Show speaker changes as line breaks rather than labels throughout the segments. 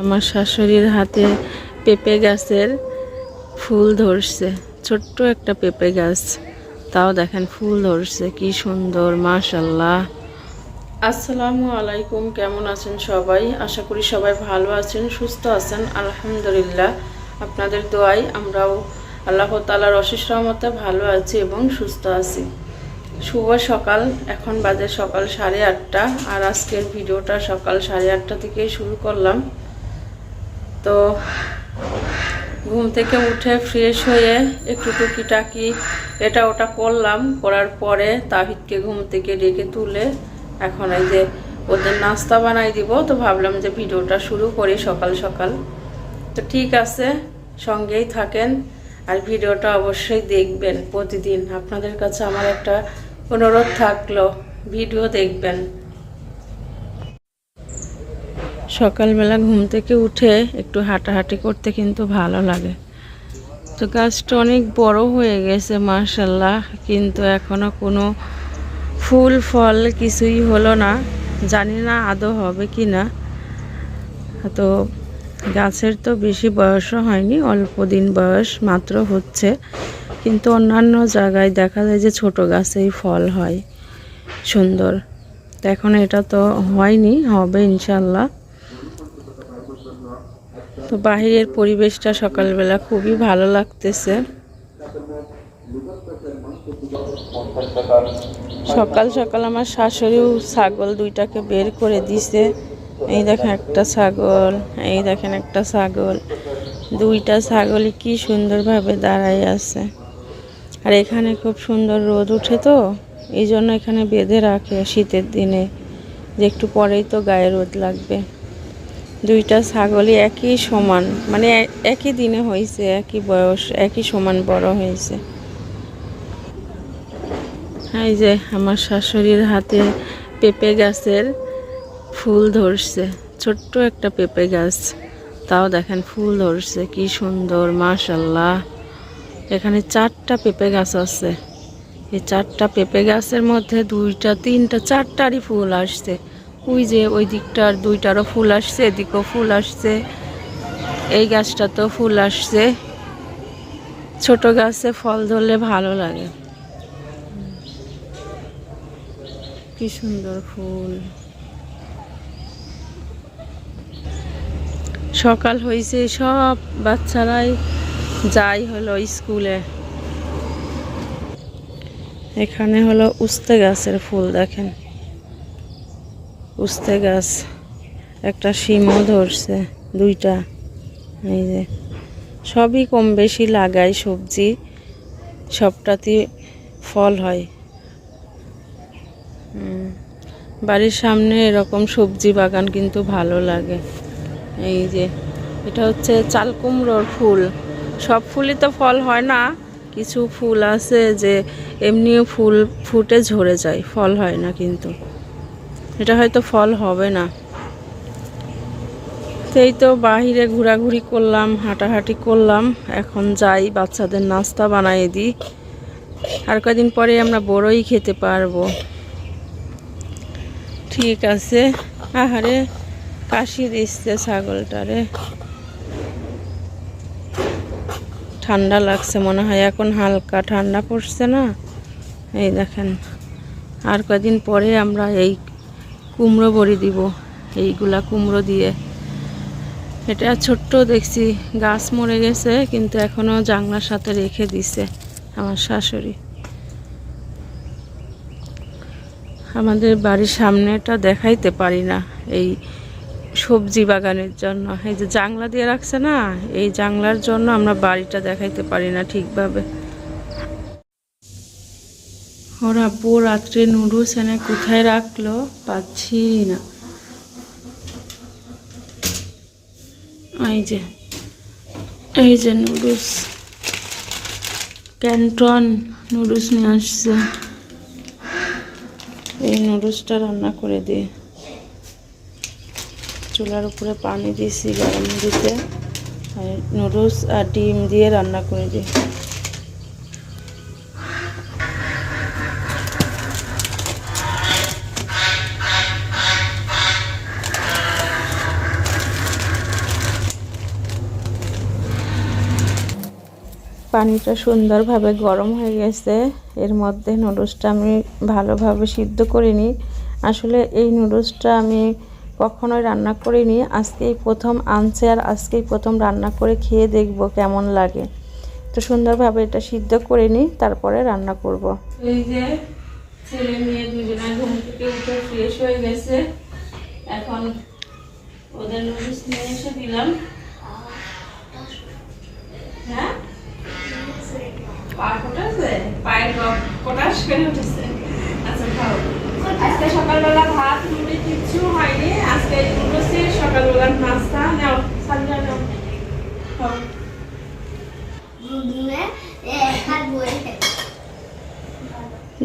আমার শাশুড়ির হাতে পেঁপে গাছের ফুল ধরছে। ছোট্ট একটা পেঁপে গাছ। তাও দেখেন ফুল ধরছে, কি সুন্দর মাশাল্লাহ আসসালামু আলাইকুম, কেমন আছেন সবাই? আশা করি সবাই ভালো আছেন, সুস্থ আছেন, আলহামদুলিল্লাহ। আপনাদের দোয়াই আমরাও আল্লাহ তালার অশেষ রহমতে ভালো আছি এবং সুস্থ আছি। শুভ সকাল, এখন বাজে সকাল সাড়ে আটটা, আর আজকের ভিডিওটা সকাল সাড়ে আটটা থেকে শুরু করলাম। তো ঘুম থেকে উঠে ফ্রেশ হয়ে একটু টুকিটাকি এটা ওটা করলাম, করার পরে তাহিদকে ঘুম থেকে ডেকে তুলে এখন এই যে ওদের নাস্তা বানাই দিব, তো ভাবলাম যে ভিডিওটা শুরু করি সকাল সকাল। তো ঠিক আছে, সঙ্গেই থাকেন আর ভিডিওটা অবশ্যই দেখবেন প্রতিদিন। আপনাদের কাছে আমার একটা অনুরোধ থাকল, ভিডিও দেখবেন। সকালবেলা ঘুম থেকে উঠে একটু হাঁটাহাঁটি করতে কিন্তু ভালো লাগে। তো গাছটা অনেক বড় হয়ে গেছে মার্শাল্লাহ কিন্তু এখনও কোনো ফুল, ফল কিছুই হলো না। জানি না আদৌ হবে কি না। তো গাছের তো বেশি বয়সও হয়নি, অল্প দিন বয়স মাত্র হচ্ছে। কিন্তু অন্যান্য জায়গায় দেখা যায় যে ছোট গাছেই ফল হয়, সুন্দর। তো এখন এটা তো হয়নি, হবে ইনশাল্লাহ তো বাহিরের পরিবেশটা সকালবেলা খুবই ভালো লাগতেছে। সকাল সকাল আমার শাশুড়িও ছাগল দুইটাকে বের করে দিছে। এই দেখেন একটা ছাগল, এই দেখেন একটা ছাগল। দুইটা ছাগলই কি সুন্দরভাবে দাঁড়াই আছে। আর এখানে খুব সুন্দর রোদ উঠে তো, এই জন্য এখানে বেঁধে রাখে শীতের দিনে। যে একটু পরেই তো গায়ে রোদ লাগবে। দুইটা ছাগলই একই সমান মানে একই দিনে হয়েছে, একই বয়স, একই সমান বড় হয়েছে। এই যে আমার শাশুড়ির হাতে পেঁপে গাছের ফুল ধরছে, ছোট্ট একটা পেঁপে গাছ। তাও দেখেন ফুল ধরছে, কি সুন্দর মাশাল্লাহ এখানে চারটা পেঁপে গাছ আছে। এই চারটা পেঁপে গাছের মধ্যে দুইটা, তিনটা, চারটারই ফুল আসছে। ওই যে ওই দিকটার দুইটারও ফুল আসছে, এদিকেও ফুল আসছে। এই গাছটা তো ফুল আসছে। ছোট গাছে ফল ধরলে ভালো লাগে। কি সুন্দর ফুল। সকাল হয়েছে, সব বাচ্চারাই যাই হলো স্কুলে। এখানে হলো উস্তে গাছের ফুল, দেখেন। উস্তে গাছ, একটা শিমও ধরছে, দুইটা, এই যে। সবই কম বেশি লাগাই সবজি, সবটাতেই ফল হয়। বাড়ির সামনে এরকম সবজি বাগান কিন্তু ভালো লাগে। এই যে, এটা হচ্ছে চাল কুমড়োর ফুল। সব ফুলই তো ফল হয় না, কিছু ফুল আছে যে এমনিও ফুল ফুটে ঝরে যায়, ফল হয় না কিন্তু। এটা হয়তো ফল হবে না। সেই তো বাহিরে ঘোরাঘুরি করলাম, হাঁটাহাঁটি করলাম, এখন যাই, বাচ্চাদের নাস্তা বানিয়ে দিই। আর কদিন পরে আমরা বড়ই খেতে পারব। ঠিক আছে। আহারে, কাশি দিচ্ছে ছাগলটারে। ঠান্ডা লাগছে মনে হয়, এখন হালকা ঠান্ডা পড়ছে না। এই দেখেন, আর কদিন পরে আমরা এই কুমড়ো বড়ি দিব, এইগুলা কুমড়ো দিয়ে। এটা ছোট্ট দেখছি, গাছ মরে গেছে, কিন্তু এখনও জাংলার সাথে রেখে দিছে আমার শাশুড়ি। আমাদের বাড়ির সামনেটা দেখাইতে পারি না এই সবজি বাগানের জন্য। এই যে জাংলা দিয়ে রাখছে না, এই জাংলার জন্য আমরা বাড়িটা দেখাইতে পারি না ঠিকভাবে। ওর আব্বু রাত্রে নুডলস এনে কোথায় রাখল পাচ্ছি না। এই যে এই যে নুডলস। ক্যান্টন নুডলস নিয়ে আসছে। এই নুডলসটা রান্না করে দিই চুলার উপরে পানি দিয়েছি গরম দিতে আর নুডলস আর ডিম দিয়ে রান্না করে দিই পানিটা সুন্দরভাবে গরম হয়ে গেছে। এর মধ্যে নুডলসটা আমি ভালোভাবে সিদ্ধ করিনি। আসলে এই নুডলসটা আমি কখনোই রান্না করিনি। আজকেই প্রথম আনছে আর আজকেই প্রথম রান্না করে খেয়ে দেখব কেমন লাগে। তো সুন্দরভাবে এটা সিদ্ধ করে নিই তারপরে রান্না করব। এই যে ছেলে মেয়ে দুজনে ঘুম থেকে উঠে ফ্রেশ হয়ে গেছে। এখন ওদের নুডলস নিয়ে এসে দিলাম। পা ফোটাছে পায়ের রক- করে উঠেছে। আচ্ছা খাও। আজকে সকালবেলা ভাত মুড়ি কিচ্ছু হয়নি। আজকে নুডলসের সকালবেলার নাস্তা। নাও সামনে নাও। খাও।
দুদিনে এক বই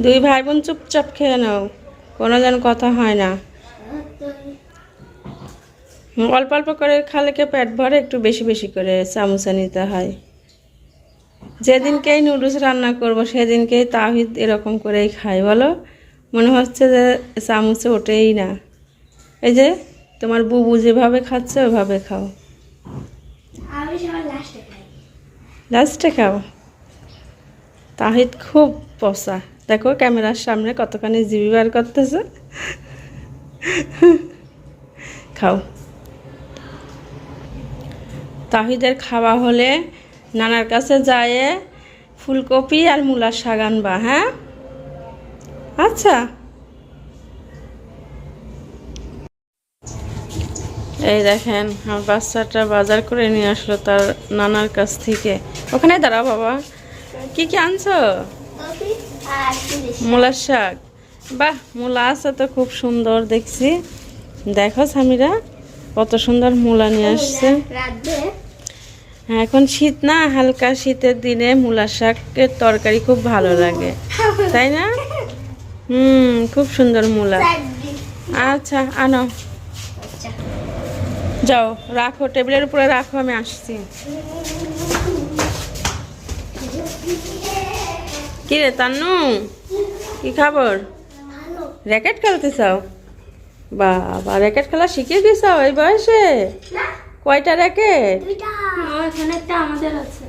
দুই ভাই বোন চুপচাপ খেয়ে নাও। কোনো যেন কথা হয় না। অল্প অল্প করে খালে কে পেট ভরে? একটু বেশি বেশি করে চামচে নিতে হয়। যেদিনকেই নুডলস রান্না করব সেদিনকেই তাহিদ এরকম করেই খাই বলো? মনে হচ্ছে যে চামচে ওঠেই না। এই যে তোমার বুবু যেভাবে খাচ্ছে ওইভাবে খাও।
লাস্টে
লাস্টে খাও? তাহিদ খুব পসা দেখো ক্যামেরার সামনে কতখানি জিবি বার করতেছে। খাও। তাহিদের খাওয়া হলে নানার কাছে যায় ফুলকপি আর মূলার শাক আনবা হ্যাঁ? আচ্ছা। এই দেখেন আমার বাচ্চাটা বাজার করে নিয়ে আসলো তার নানার কাছ থেকে। ওখানে দাঁড়াও বাবা। কি কি আনছো? মূলার শাক। বাহ মূলা আছে তো খুব সুন্দর দেখছি। দেখো স্বামীরা কত সুন্দর মূলা নিয়ে আসছে। হ্যাঁ এখন শীত না, হালকা শীতের দিনে মূলার শাকের তরকারি খুব ভালো লাগে। তাই না? হুম, খুব সুন্দর মূলা। আচ্ছা আনো। যাও, রাখো, টেবিলের উপরে রাখো, আমি আসছি। কি রে, তান্নু? কি খবর? র্যাকেট খেলতে চাও? বাবা, র্যাকেট খেলা শিখিয়ে দিয়েছাও এই বয়সে? কয়টা র্যাকেট?
এখানে একটা আমাদের আছে?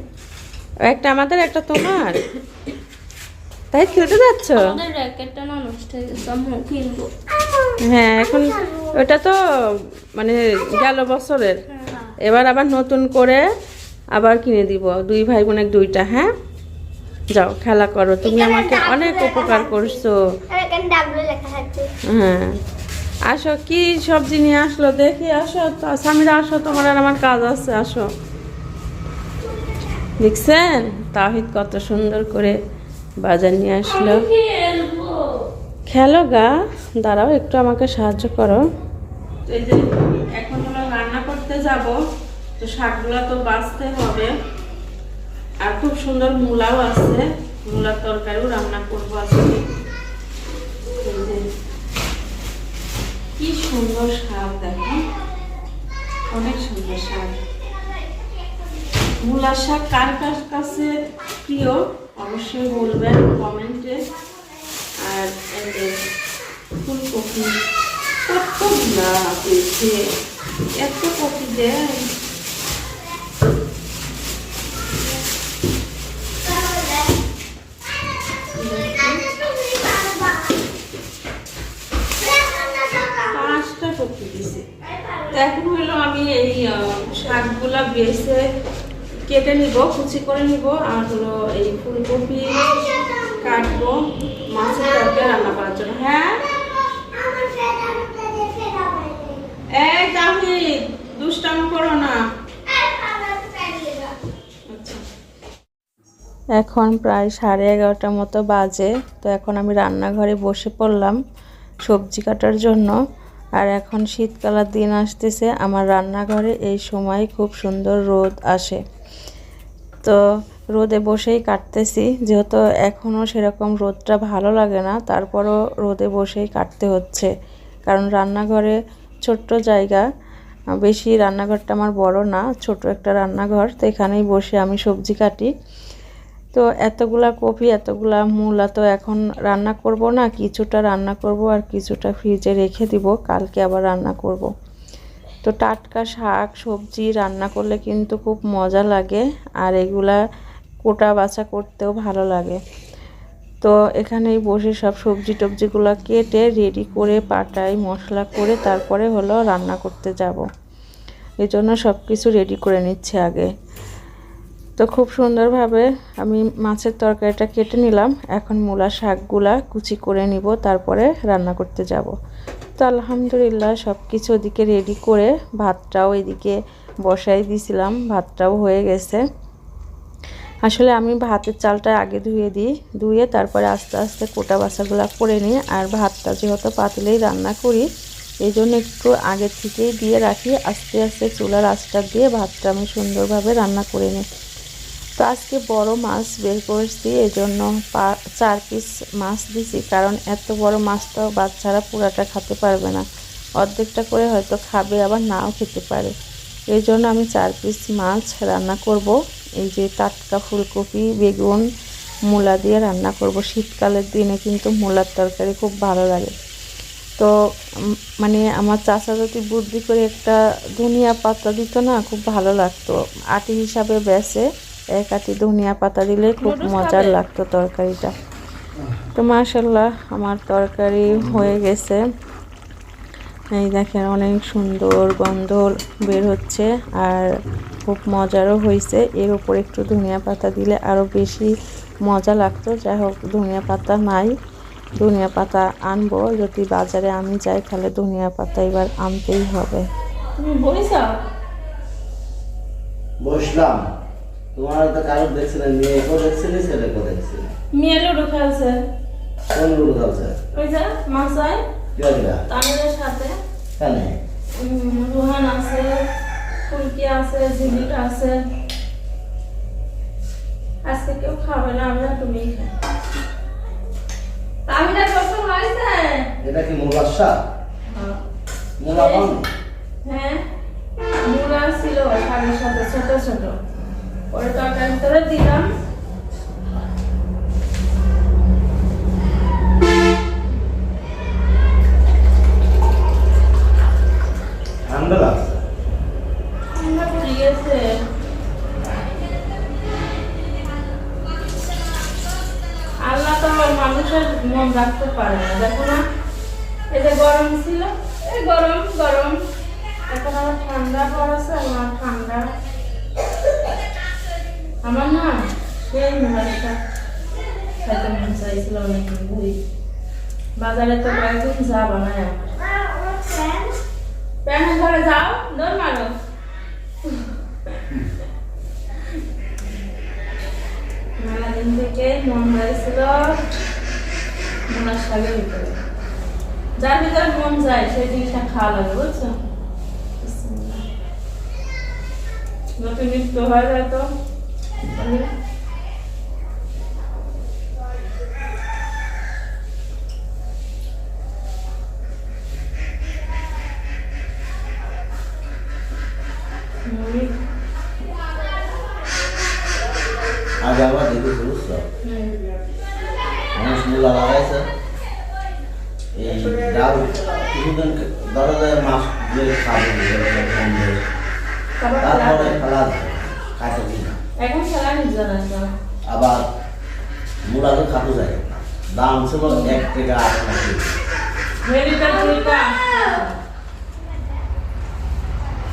একটা আমাদের একটা তোমার। তাই খেলতে যাচ্ছ?
আমাদের র্যাকেটটা না নষ্ট হয়ে গেছে আমি কিনবো।
হ্যাঁ এখন ওটা তো মানে গেল বছরের। এবার আবার নতুন করে আবার কিনে দিব। দুই ভাই বোনের দুইটা হ্যাঁ? যাও খেলা করো। তুমি আমাকে অনেক উপকার করছ।
আর এখানে ডাব্লিউ লেখা আছে।
হ্যাঁ। আসো কি সবজি নিয়ে আসলো? দেখি আসো তো স্বামীরা আসো তোমার আর আমার কাজ আছে আসো। দেখছেন? তাহিদ কত সুন্দর করে বাজার নিয়ে আসলো। খেলো গা দাঁড়াও একটু আমাকে সাহায্য করো। এই যে এখন হলো রান্না করতে যাব তো শাকগুলো তো বাছতে হবে। আর খুব সুন্দর মূলাও আছে মূলার তরকারিও রান্না করব আজকে। কি সুন্দর শাক দেখো। অনেক সুন্দর শাক মূলার শাক কার কার কাছে প্রিয়, অবশ্যই বলবেন কমেন্টে। আর ফুলকপি কতগুলা পেয়েছে এত কপি দেয়। পাঁচটা কপি দিছে। এখন হলো আমি এই শাকগুলা বেছে কেটে নিব, কুচি করে নিব, আর হলো এই ফুলকপি কাটবো, মাছের তরকারি রান্না করার জন্য। হ্যাঁ? আচ্ছা। এখন প্রায় সাড়ে এগারোটার মতো বাজে, তো এখন আমি রান্নাঘরে বসে পড়লাম সবজি কাটার জন্য। আর এখন শীতকালের দিন আসতেছে, আমার রান্নাঘরে এই সময় খুব সুন্দর রোদ আসে। তো রোদে বসেই কাটতেছি। যেহেতু এখনও সেরকম রোদটা ভালো লাগে না, তারপরও রোদে বসেই কাটতে হচ্ছে। কারণ রান্নাঘরে ছোট্ট জায়গা, বেশি রান্নাঘরটা আমার বড় না, ছোট একটা রান্নাঘর, তো এখানেই বসে আমি সবজি কাটি। তো এতগুলা কপি, এতগুলা মূলা তো এখন রান্না করব না, কিছুটা রান্না করব আর কিছুটা ফ্রিজে রেখে দিব, কালকে আবার রান্না করব। তো টাটকা শাক, সবজি রান্না করলে কিন্তু খুব মজা লাগে আর এগুলা কোটা বাছা করতেও ভালো লাগে। তো এখানেই বসে সব সবজি টবজিগুলো কেটে রেডি করে পাটাই মশলা করে তারপরে হলো রান্না করতে যাব। এই জন্য সব কিছু রেডি করে নিচ্ছে আগে। তো খুব সুন্দরভাবে আমি মাছের তরকারিটা কেটে নিলাম। এখন মূলা শাকগুলা কুচি করে নিব, তারপরে রান্না করতে যাব। তো আলহামদুলিল্লাহ সব কিছু ওদিকে রেডি করে ভাতটাও এদিকে বসাই দিয়েছিলাম ভাতটাও হয়ে গেছে। আসলে আমি ভাতের চালটা আগে ধুয়ে দিই, ধুয়ে তারপরে আস্তে আস্তে কোটা বাসাগুলো করে নিই আর ভাতটা যেহেতু পাতলেই রান্না করি এই জন্য একটু আগের থেকেই দিয়ে রাখি, আস্তে আস্তে চুলার আঁচটা দিয়ে ভাতটা আমি সুন্দরভাবে রান্না করে নিই। তো আজকে বড় মাছ বের করেছি এই জন্য পা, চার পিস মাছ দিছি, কারণ এত বড় মাছ তো বাচ্চারা পুরাটা খেতে পারবে না। অর্ধেকটা করে হয়তো খাবে, আবার নাও খেতে পারে। এই জন্য আমি চার পিস মাছ রান্না করব। এই যে টাটকা ফুলকপি, বেগুন, মূলা দিয়ে রান্না করব। শীতকালের দিনে কিন্তু মূলার তরকারি খুব ভালো লাগে। তো মানে আমার চাচা যদি বুদ্ধি করে একটা ধনিয়া পাতা দিত না, খুব ভালো লাগতো। আটি হিসাবে বেছে এক আটি ধনিয়া পাতা দিলে খুব মজার লাগতো তরকারিটা। তো মাশাল্লাহ আমার তরকারি হয়ে গেছে। এই দেখেন অনেক সুন্দর গন্ধ বের হচ্ছে আর খুব মজারও হয়েছে এর উপর একটু ধনিয়া পাতা দিলে আরও বেশি মজা লাগতো। যাই হোক ধনিয়া পাতা নাই। ধনিয়া পাতা আনব। যদি বাজারে আমি যাই তাহলে ধনিয়া পাতা এবার আনতেই হবে।
বলিস
বসলাম। তোমার তো কারও দেখছিলেন মেয়েকেও দেখছিলি ছেলেকেও দেখছিলি
মেয়ে লুডো খেলছে
কোনগুলো খেলছে
ওই যে মাসাই
কি হইলা
তামিলের সাথে।
কেন
রোহান আছে ফুলকি আছে ঝিলিক আছে। আজকে কেউ খাবে না আমরা তুমি খাই। তামিলের হয়েছে?
এটা কি মূলার শাক
হ্যাঁ। ছিল সাথে ছোট ছোট। পরে তরকারি ভিতরে দিলাম।
ঠান্ডা লাগছে?
ঠান্ডা পড়ে গেছে। আল্লাহ তো মানুষের মন রাখতে পারে না। দেখো না এই গরম ছিল এই গরম গরম। এখন আবার ঠান্ডা পড়েছে আমার ঠান্ডা। আমার না সেই মোবাইলটা মন চাইছিল অনেকদিন ধরে বাজারে তো কয়েকদিন যা বানায় আমার ঘরে যাও, দৌড় মারো। থেকে মন চাইছিল মনার শাকের ভিতরে। যার ভিতরে মন যায় সেই জিনিসটা খাওয়া লাগে, বুঝছ? নতুন নৃত্য হয়ে যায় তো। তাহলে মুড়ি
আজ আবার দেখেছি বুঝছ
হুম
মানুষ মূলা লাগাইছে এই ডাল কিছুদিন ধরো যে মাস দিয়ে খাবে বন্ধ
তারপর
তারপরে
খেলা
খেলা খাইতে দিই না
এখন খেলা নিজ না
আবার মূলা তো খাতে যায় না। দাম ছিল এক থেকে আট টাকা কেজি।
মেরিটা দুইটা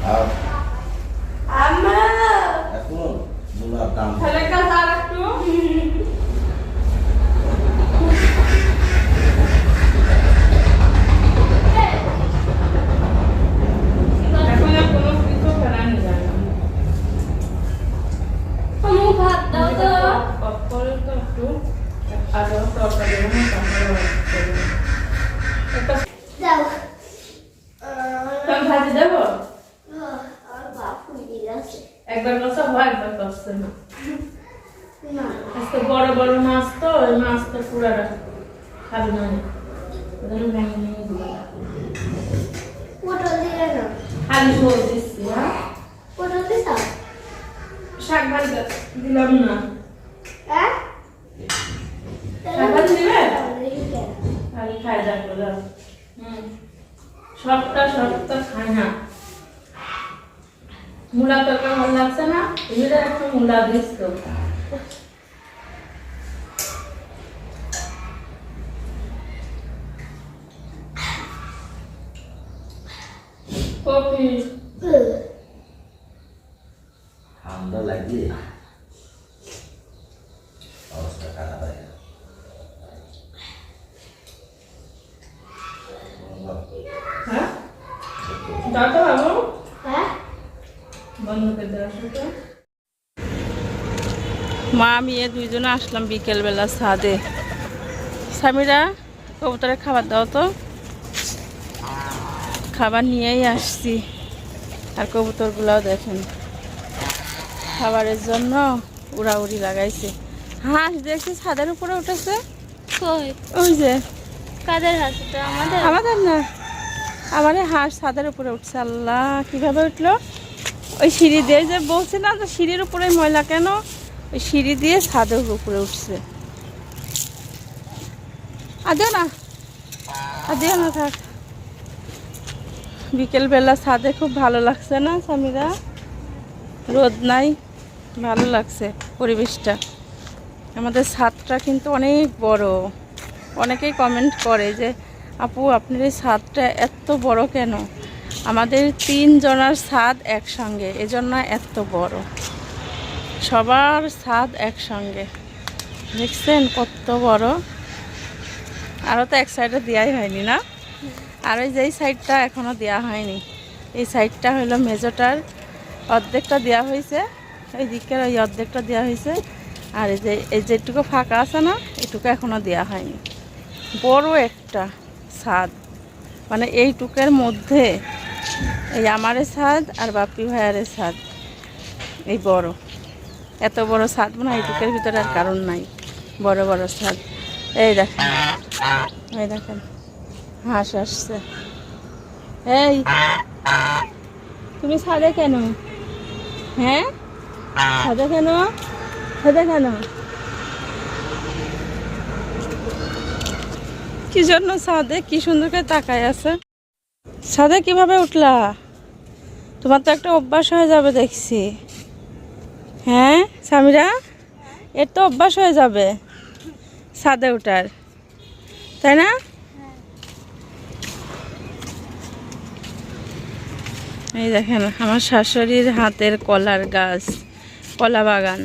আর
আম্মা
এখনও মূলার দাম
খেলে কাজ আর একটু এখন আর কোনো কিছু খেলা নিয়ে যায় না
আমু ভাত দাও তো
পরে তো একটু আরও তরকারি বানাই, তারপরে করব। একটা
দাও
তখন ভাজি দেবো
আর বাপ ফুলি আছে
একবার কষা হয় একবার কষছে না
না
আজকে বড় বড় মাছ তো ওই মাছ তো পুরাটা খাবি না ওই জন্য ভেঙে ভেঙে দিলাম
পটল দিলে না
খালি ঝোল দিচ্ছি হ্যাঁ
পটল দিছ
শাক ভাজি দিলাম না।
হ্যাঁ?
শাক ভাজি দিবে? খালি খাই যাব হুম। সবটা সবটা খায় না। মূলা তরকারি ভালো লাগছে না? তো একটা মূলা দিস তো।
হুম।
ঠান্ডা লাগিয়ে অবস্থা খারাপ হয়ে
হ্যাঁ? দাও বাবু?
হ্যাঁ?
বন্ধ করে দেওয়ার
মা আমি দুইজনে আসলাম বিকেলবেলা ছাদে। স্বামীরা কবুতরে খাবার দাও তো। খাবার নিয়েই আসছি। আর কবুতরগুলাও দেখেন। খাবারের জন্য উড়াউড়ি লাগাইছে। হাঁস দেখছি ছাদের উপরে উঠেছে। ওই যে।
কাদের তো আমাদের?
আমাদের না। আমার হাঁস ছাদের উপরে উঠছে। আল্লাহ কীভাবে উঠল? ওই সিঁড়ি দিয়ে যে বলছি না যে সিঁড়ির উপরে ময়লা কেন? ওই সিঁড়ি দিয়ে ছাদের উপরে উঠছে। আদিও না। আদিও না থাক। বিকেলবেলা ছাদে খুব ভালো লাগছে না স্বামীরা? রোদ নাই, ভালো লাগছে পরিবেশটা। আমাদের ছাদটা কিন্তু অনেক বড়। অনেকেই কমেন্ট করে যে, আপু, আপনার এই ছাদটা এত বড় কেন? আমাদের তিন জনার ছাদ একসঙ্গে, এজন্য এত বড়। সবার ছাদ একসঙ্গে। দেখছেন কত বড়? আরও তো এক সাইডে দেওয়াই হয়নি না? আর ওই যেই সাইডটা এখনও দেওয়া হয়নি। এই সাইডটা হলো মেজোটার। অর্ধেকটা দেওয়া হয়েছে এই দিকের ওই অর্ধেকটা দেওয়া হয়েছে আর এই যে, এই যেটুকু ফাঁকা আছে না, এটুকু এখনও দেওয়া হয়নি। বড় একটা ছাদ। মানে এইটুকের মধ্যে এই আমারে ছাদ আর বাপ্পি ভাইয়ারের ছাদ। এই বড়। এত বড় ছাদ মানে এইটুকের ভিতরে আর কারণ নাই। বড় বড় ছাদ। এই দেখেন। এই দেখেন। হাঁস আসছে। এই, তুমি ছাদে কেন? হ্যাঁ? ছাদে কেন? ছাদে কেন? কি জন্য ছাদে কি সুন্দর করে তাকায় আছে। ছাদে কীভাবে উঠলা? তোমার তো একটা অভ্যাস হয়ে যাবে দেখছি। হ্যাঁ স্বামীরা এর তো অভ্যাস হয়ে যাবে ছাদে ওঠার তাই না? এই দেখেন আমার শাশুড়ির হাতের কলার গাছ কলা বাগান।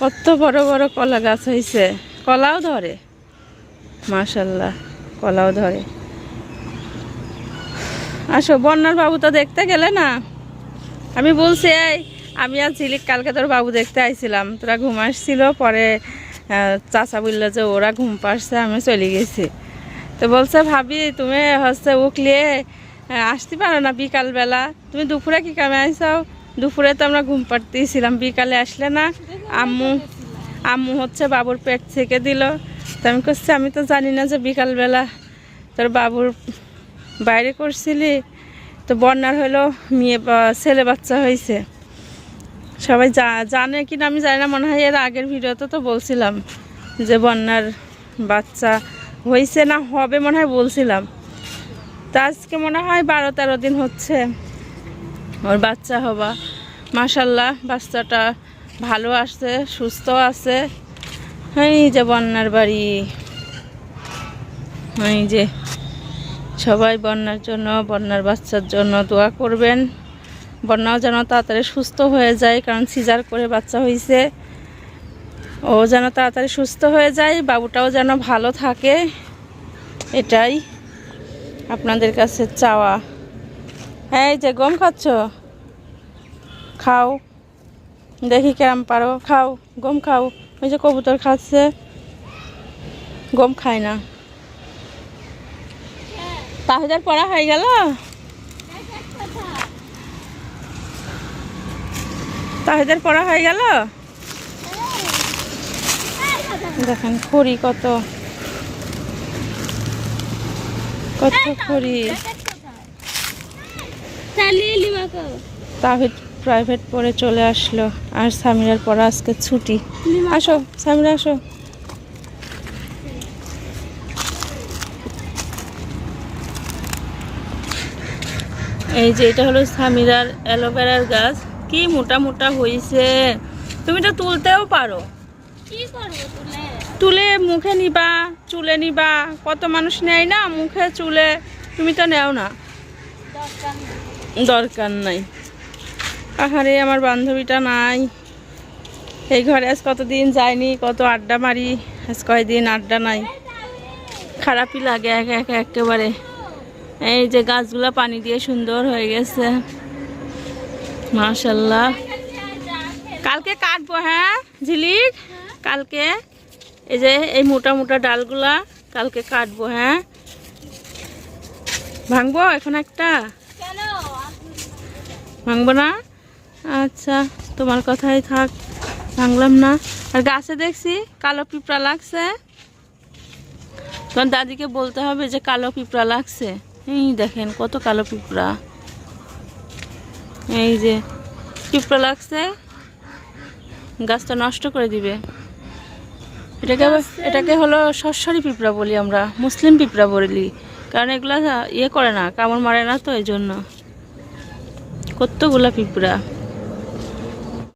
কত বড় বড় কলা গাছ হয়েছে কলাও ধরে। মাশাল্লাহ কলাও ধরে। আসো বন্যার বাবু তো দেখতে গেলে না? আমি বলছি এই আমি আর ঝিলিক কালকে তোর বাবু দেখতে আইছিলাম। তোরা ঘুম আসছিল পরে চাচা বলল যে ওরা ঘুম পাড়ছে আমি চলে গেছি। তো বলছে ভাবি তুমি হচ্ছে আহ, আসতে পারো না বিকালবেলা। তুমি দুপুরে কি কামে আইসাও? দুপুরে তো আমরা ঘুম পাড়তেছিলাম, বিকালে আসলে না আম্মু আম্মু হচ্ছে বাবুর পেট থেকে দিল। তো আমি করছি আমি তো জানি না যে বিকালবেলা তোর বাবুর বাইরে করছিলি। তো বন্যার হলো মেয়ে ছেলে বাচ্চা হয়েছে সবাই জানে কি না আমি জানি না, মনে হয় এর আগের ভিডিওতে তো বলছিলাম যে বন্যার বাচ্চা হয়েছে না হবে মনে হয় বলছিলাম। তা আজকে মনে হয় বারো তেরো দিন হচ্ছে। ওর বাচ্চা হবা। মাসাল্লাহ বাচ্চাটা ভালো আছে, সুস্থ আছে। এই যে বন্যার বাড়ি। এই যে সবাই বন্যার জন্য, বন্যার বাচ্চার জন্য দোয়া করবেন। বন্যাও যেন তাড়াতাড়ি সুস্থ হয়ে যায়, কারণ সিজার করে বাচ্চা হয়েছে ও যেন তাড়াতাড়ি সুস্থ হয়ে যায়, বাবুটাও যেন ভালো থাকে। এটাই। আপনাদের কাছে চাওয়া। হ্যাঁ এই যে গম খাচ্ছ? খাও। দেখি কেরাম পারো। খাও, গম খাও। ওই যে কবুতর খাচ্ছে। গম খায় না। তাহিদার পড়া হয়ে গেল? তাহিদার পড়া হয়ে গেল? দেখেন, খড়ি কত। কত খড়ি তাহিদ প্রাইভেট পড়ে চলে আসলো আর সামিরার পড়া আজকে ছুটি। আসো সামিরা আসো। এই যে এটা হলো সামিরার অ্যালোভেরার গাছ। কি মোটা মোটা হয়েছে তুমি তো তুলতেও পারো।
তুলে
মুখে নিবা। চুলে নিবা, কত মানুষ নেয় না, মুখে চুলে, তুমি তো নেও না।
দরকার নাই।
আহারে, আমার বান্ধবীটা নাই। এই ঘরে আজ কতদিন যায়নি, কত আড্ডা মারি, আজ কয়দিন আড্ডা নাই। খারাপই লাগে একা একা একেবারে। এই যে গাছগুলো পানি দিয়ে সুন্দর হয়ে গেছে। মাশাল্লাহ। কালকে কাটবো হ্যাঁ ঝিলিক? কালকে? এই যে এই মোটা মোটা ডালগুলা কালকে কাটবো হ্যাঁ? ভাঙবো এখন একটা? ভাঙবো না? আচ্ছা তোমার কথাই থাক ভাঙলাম না। আর গাছে দেখছি কালো পিঁপড়া লাগছে। তোমার দাদিকে বলতে হবে যে কালো পিঁপড়া লাগছে। এই দেখেন কত কালো পিঁপড়া। এই যে পিঁপড়া লাগছে। গাছটা নষ্ট করে দিবে। এটাকে এটাকে হলো সরসরি পিঁপড়া বলি আমরা, মুসলিম পিঁপড়া বলি। কারণ এগুলা ইয়ে করে না, কামড় মারে না তো এই জন্য কতগুলা পিঁপড়া?